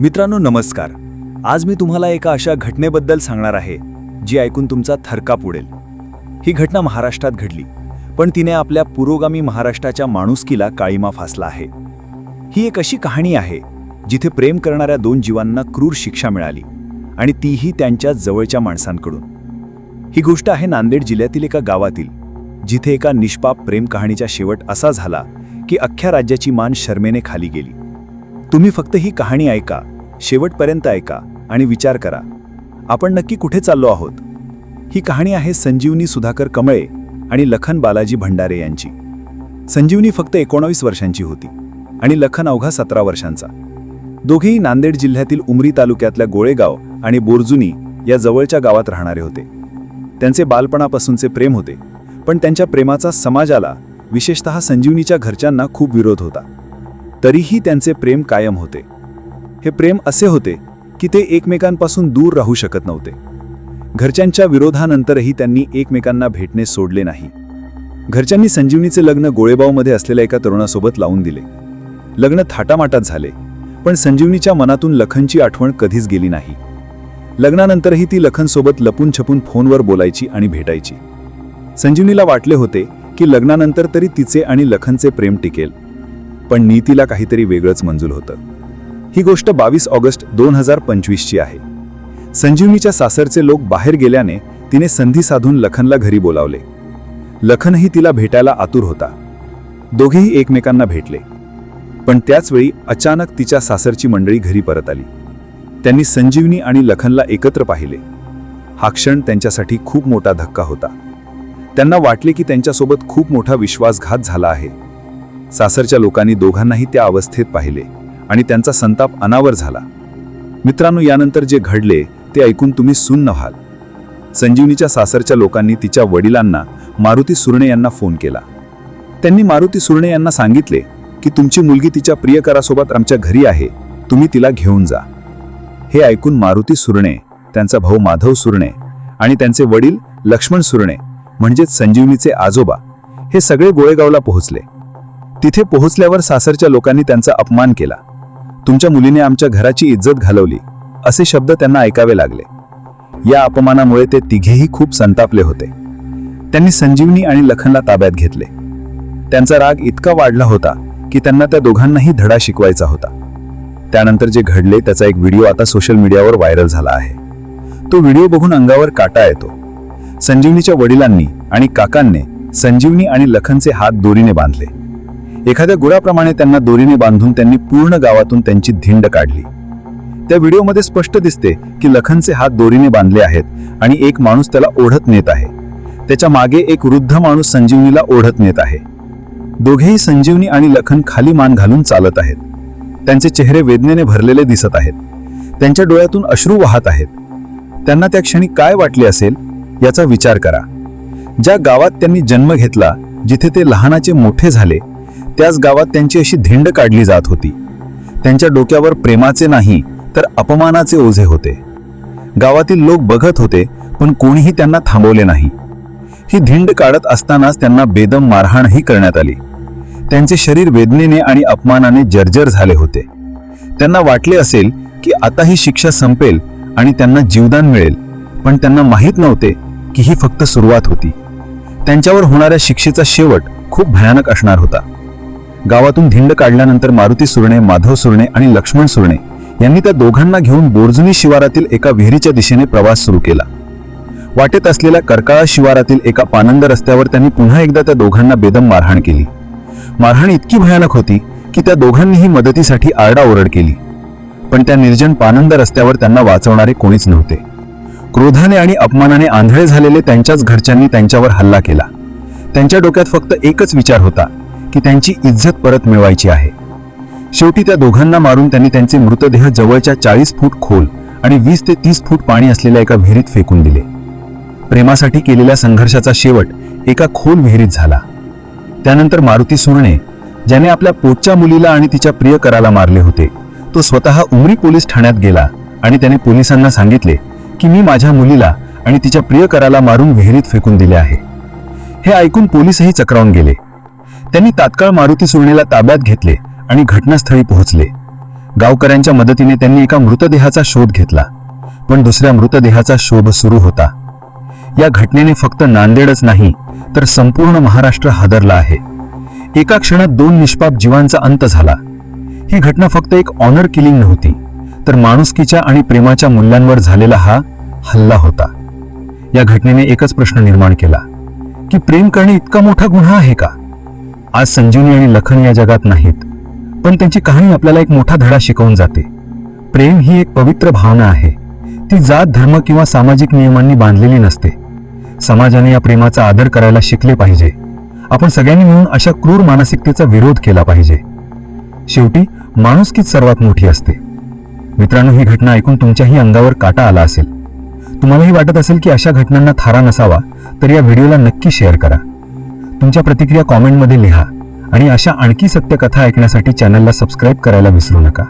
मित्रांनो नमस्कार. आज मी तुम्हाला एका अशा घटनेबद्दल सांगणार आहे जी ऐकून तुमचा थरकाप उडेल. ही घटना महाराष्ट्रात घडली पण तिने आपल्या पुरोगामी महाराष्ट्राच्या माणुसकीला काळीमा फासला आहे. ही एक अशी कहाणी आहे जिथे प्रेम करणाऱ्या दोन जीवांना क्रूर शिक्षा मिळाली आणि तीही त्यांच्या जवळच्या माणसांकडून. ही गोष्ट आहे नांदेड जिल्ह्यातील एका गावातील जिथे एका निष्पाप प्रेम कहाणीचा शेवट असा झाला की अख्ख्या राज्याची मान शर्मेने खाली गेली. तुम्ही फक्त ही कहाणी ऐका शेवटपर्यंत ऐका आणि विचार करा. आपण नक्की कुठे चाललो आहोत? ही कहाणी आहे संजीवनी सुधाकर कमळे आणि लखन बालाजी भंडारे यांची. संजीवनी फक्त एकोणावीस वर्षांची होती आणि लखन अवघा सतरा वर्षांचा. दोघेही नांदेड जिल्ह्यातील उमरी तालुक्यातल्या गोळेगाव आणि बोरजुनी या जवळच्या गावात राहणारे होते. त्यांचे बालपणापासूनचे प्रेम होते पण त्यांच्या प्रेमाचा समाजाला विशेषतः संजीवनीच्या घरच्यांना खूप विरोध होता. तरीही त्यांचे प्रेम कायम होते. हे प्रेम असे होते की ते एकमेकांपासून दूर राहू शकत नव्हते. घरच्यांच्या विरोधानंतरही त्यांनी एकमेकांना भेटणे सोडले नाही. घरच्यांनी संजीवनीचे लग्न गोळेबावमध्ये असलेल्या एका तरुणासोबत लावून दिले. लग्न थाटामाटात झाले पण संजीवनीच्या मनातून लखनची आठवण कधीच गेली नाही. लग्नानंतरही ती लखनसोबत लपून छपून फोनवर बोलायची आणि भेटायची. संजीवनीला वाटले होते की लग्नानंतर तरी तिचे आणि लखनचे प्रेम टिकेल. पण नीतीला काहीतरी वेगळंच मंजूर होतं. ही गोष्ट बावीस ऑगस्ट दोन हजार पंचवीसची आहे. संजीवनीच्या सासरचे लोक बाहेर गेल्याने तिने संधी साधून लखनला घरी बोलावले. लखनही तिला भेटायला आतुर होता. दोघेही एकमेकांना भेटले. पण त्याचवेळी अचानक तिच्या सासरची मंडळी घरी परत आली. त्यांनी संजीवनी आणि लखनला एकत्र पाहिले. हा क्षण त्यांच्यासाठी खूप मोठा धक्का होता. त्यांना वाटले की त्यांच्यासोबत खूप मोठा विश्वासघात झाला आहे. सासरच्या लोकांनी दोघांनाही त्या अवस्थेत पाहिले आणि त्यांचा संताप अनावर झाला. मित्रांनो यानंतर जे घडले ते ऐकून तुम्ही सुन्न व्हाल. संजीवनीच्या सासरच्या लोकांनी तिच्या वडिलांना मारुती सुर्णे यांना फोन केला. त्यांनी मारुती सुर्णे यांना सांगितले की तुमची मुलगी तिच्या प्रियकरासोबत आमच्या घरी आहे. तुम्ही तिला घेऊन जा. हे ऐकून मारुती सुर्णे त्यांचा भाऊ माधव सुर्णे आणि त्यांचे वडील लक्ष्मण सुर्णे म्हणजेच संजीवनीचे आजोबा हे सगळे गोळेगावला पोहोचले. तिथे पोहोचल्यावर सासरच्या लोकांनी त्यांचा अपमान केला. तुमच्या मुलीने आमच्या घराची इज्जत घालवली असे शब्द त्यांना ऐकावे लागले. या अपमानामुळे ते तिघेही खूप संतापले होते. त्यांनी संजीवनी आणि लखनला ताब्यात घेतले. त्यांचा राग इतका वाढला होता की त्यांना त्या दोघांनाही धडा शिकवायचा होता. त्यानंतर जे घडले त्याचा एक व्हिडिओ आता सोशल मीडियावर व्हायरल झाला आहे. तो व्हिडिओ बघून अंगावर काटा येतो. संजीवनीच्या वडिलांनी आणि काकांनी संजीवनी आणि लखनचे हात दोरीने बांधले. एखाद्या गुराप्रमाणे त्यांना दोरीने बांधून त्यांनी पूर्ण गावातून त्यांची धिंड काढली. त्या व्हिडिओमध्ये स्पष्ट दिसते की लखनचे हात दोरीने बांधले आहेत आणि एक माणूस त्याला ओढत नेत आहे. त्याच्यामागे एक वृद्ध माणूस संजीवनीला ओढत नेत आहे. दोघेही संजीवनी आणि लखन खाली मान घालून चालत आहेत. त्यांचे चेहरे वेदनेने भरलेले दिसत आहेत. त्यांच्या डोळ्यातून अश्रू वाहत आहेत. त्यांना त्या क्षणी काय वाटले असेल? याचा विचार करा. ज्या गावात त्यांनी जन्म घेतला जिथे ते लहानाचे मोठे झाले त्याच गावात त्यांची अशी धिंड काढली जात होती. त्यांच्या डोक्यावर प्रेमाचे नाही तर अपमानाचे ओझे होते. गावातील लोक बघत होते पण कोणीही त्यांना थांबवले नाही. ही धिंड काढत असतानाच त्यांना बेदम मारहाणही करण्यात आली. त्यांचे शरीर वेदनेने आणि अपमानाने जर्जर झाले होते. त्यांना वाटले असेल की आता ही शिक्षा संपेल आणि त्यांना जीवदान मिळेल पण त्यांना माहीत नव्हते की ही फक्त सुरुवात होती. त्यांच्यावर होणाऱ्या शिक्षेचा शेवट खूप भयानक असणार होता. गावातून धिंड काढल्यानंतर मारुती सुर्णे माधव सुरणे आणि लक्ष्मण सुर्णे यांनी त्या दोघांना घेऊन बोरजुनी शिवारातील एका विहिरीच्या दिशेने प्रवास सुरू केला. वाटेत असलेल्या करकाळा शिवारातील एका पानंद रस्त्यावर त्यांनी पुन्हा एकदा त्या दोघांना बेदम मारहाण केली. मारहाण इतकी भयानक होती की त्या दोघांनीही मदतीसाठी आरडाओरड केली. पण त्या निर्जन पानंद रस्त्यावर त्यांना वाचवणारे कोणीच नव्हते. क्रोधाने आणि अपमानाने आंधळे झालेले त्यांच्याच घरच्यांनी त्यांच्यावर हल्ला केला. त्यांच्या डोक्यात फक्त एकच विचार होता की त्यांची इज्जत परत मिळवायची आहे. शेवटी त्या दोघांना मारून त्यांनी त्यांचे मृतदेह जवळच्या चाळीस फूट खोल आणि वीस ते तीस फूट पाणी असलेल्या एका विहिरीत फेकून दिले. प्रेमासाठी केलेल्या संघर्षाचा शेवट एका खोल विहिरीत झाला. त्यानंतर मारुती सुर्णे ज्याने आपल्या पोटच्या मुलीला आणि तिच्या प्रियकराला मारले होते तो स्वतः उमरी पोलीस ठाण्यात गेला आणि त्याने पोलिसांना सांगितले की मी माझ्या मुलीला आणि तिच्या प्रियकराला मारून विहिरीत फेकून दिले आहे. हे ऐकून पोलीसही चक्रावून गेले. त्यांनी तात्काळ मारुती सुर्णेला ताब्यात घेतले आणि घटनास्थळी पोहोचले. गावकऱ्यांच्या मदतीने त्यांनी एका मृतदेहाचा शोध घेतला पण दुसऱ्या मृतदेहाचा शोध सुरू होता. या घटनेने फक्त नांदेडच नाही तर संपूर्ण महाराष्ट्र हादरला आहे. एका क्षणात दोन निष्पाप जीवांचा अंत झाला. ही घटना फक्त एक ऑनर किलिंग नव्हती तर माणुसकीच्या आणि प्रेमाच्या मूल्यांवर झालेला हा हल्ला होता. या घटनेने एकच प्रश्न निर्माण केला की प्रेम करणे इतका मोठा गुन्हा आहे का? आज संजीवनी आणि लखन या जगात नाहीत. पण त्यांची कहाणी आपल्याला एक मोठा धडा शिकवून जाते. प्रेम ही एक पवित्र भावना आहे. ती जात धर्म किंवा सामाजिक नियमांनी बांधलेली नसते. समाजाने या प्रेमाचा आदर करायला शिकले पाहिजे. आपण सगळ्यांनी मिळून अशा क्रूर मानसिकतेचा विरोध केला पाहिजे. शेवटी माणुसकीच सर्वात मोठी असते. मित्रांनो ही घटना ऐकून तुमच्याही अंगावर काटा आला असेल. तुम्हालाही वाटत असेल की अशा घटनांना थारा नसावा तर या व्हिडिओला नक्की शेअर करा. तुमच्या प्रतिक्रिया कॉमेंटमध्ये लिहा आणि अशा आणखी सत्यकथा ऐकण्यासाठी चॅनलला सबस्क्राईब करायला विसरू नका.